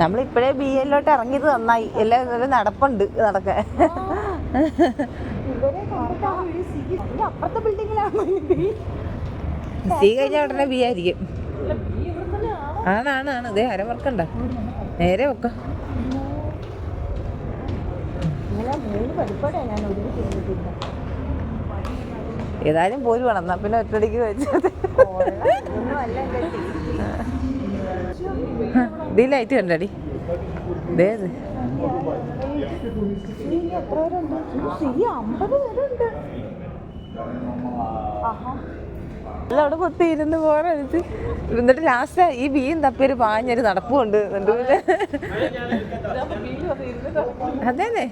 നമ്മളിപ്പോഴേ B a lot ഇറങ്ങിയത് നന്നായി. എല്ലാം നല്ല നടപ്പുണ്ട് നടക്കാൻ. സി കഴിഞ്ഞ ഉടനെ ബി ആയിരിക്കും. ആണാണ് ആണ് ഇതേ അരവർക്കണ്ട നേരെ വെക്ക. ഏതായാലും പോലും വേണം. എന്നാ പിന്നെ ഒറ്റടിക്ക് വെച്ചത്. ഒന്നും അല്ല ലൈറ്റ് കണ്ടടി ദേ അവിടെ കുത്തി ഇരുന്ന് പോകാനെടുത്ത് എന്നിട്ട് ലാസ്റ്റ് ഈ ബീയും തപ്പിയൊരു പാഞ്ഞൊരു നടപ്പുണ്ട്. എന്നിട്ട് പിന്നെ അതേനെ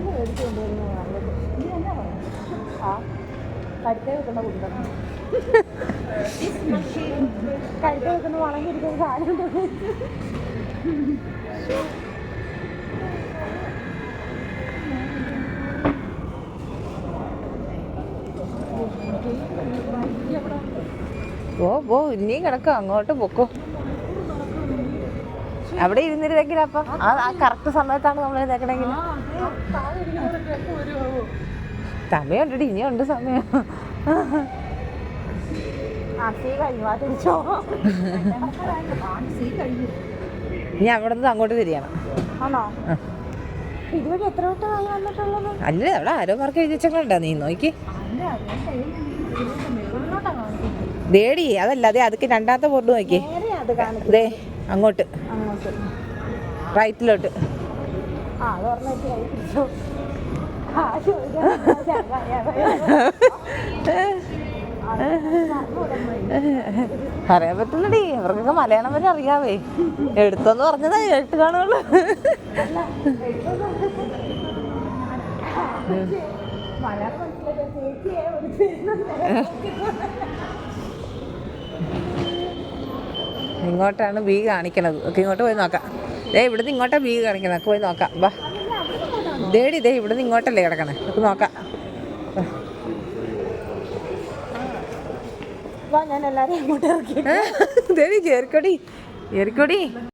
കാട്ടിൽ മേടിച്ചു കൊണ്ടുവരുന്നത് നല്ലത്. നീ എന്നാ പറയുന്നത് ആ കരുത്തേ വെക്കുന്ന കുണ്ടം കരുത്തേ വെക്കുന്ന വളഞ്ഞിരിക്കുന്ന സാധനം ഓ ഓ ഇനിയും കിടക്കാം അങ്ങോട്ട് പൊക്കോ. അവിടെ ഇരുന്നിരുന്നെങ്കിൽ അപ്പൊ? ആ കറക്റ്റ് സമയത്താണ് നമ്മൾ എഴുന്നേക്കണമെങ്കിൽ സമയമുണ്ട് ഇനിയുണ്ട് സമയം. ഇനി അവിടെ നിന്ന് അങ്ങോട്ട് തിരിയണം. അല്ല അവിടെ ആരോ മാർക്ക് എഴുതി നീ നോക്കി. ദേടി അതല്ല അതെ അതൊക്കെ രണ്ടാമത്തെ ബോർഡ് നോക്കി. അത് അങ്ങോട്ട്. റൈറ്റിലോട്ട് പറയാൻ പറ്റില്ലടി ഇവർക്കൊക്കെ മലയാളം വരെ അറിയാവേ. എടുത്തോന്ന് പറഞ്ഞതാ കേട്ട് കാണുള്ളൂ. മലയാളം ഇങ്ങോട്ടാണ് ബി കാണിക്കണത്. ഒക്കെ ഇങ്ങോട്ട് പോയി നോക്കാം. ദേ ഇവിടുന്ന് ഇങ്ങോട്ടാ ബി കാണിക്കണത്. ഒക്കെ പോയി നോക്കാം. വാ. ദേടി ദേ ഇവിടുന്ന് ഇങ്ങോട്ടല്ലേ കിടക്കണേ. ഒക്കെ നോക്കാം. വാ. വാ ഞാൻ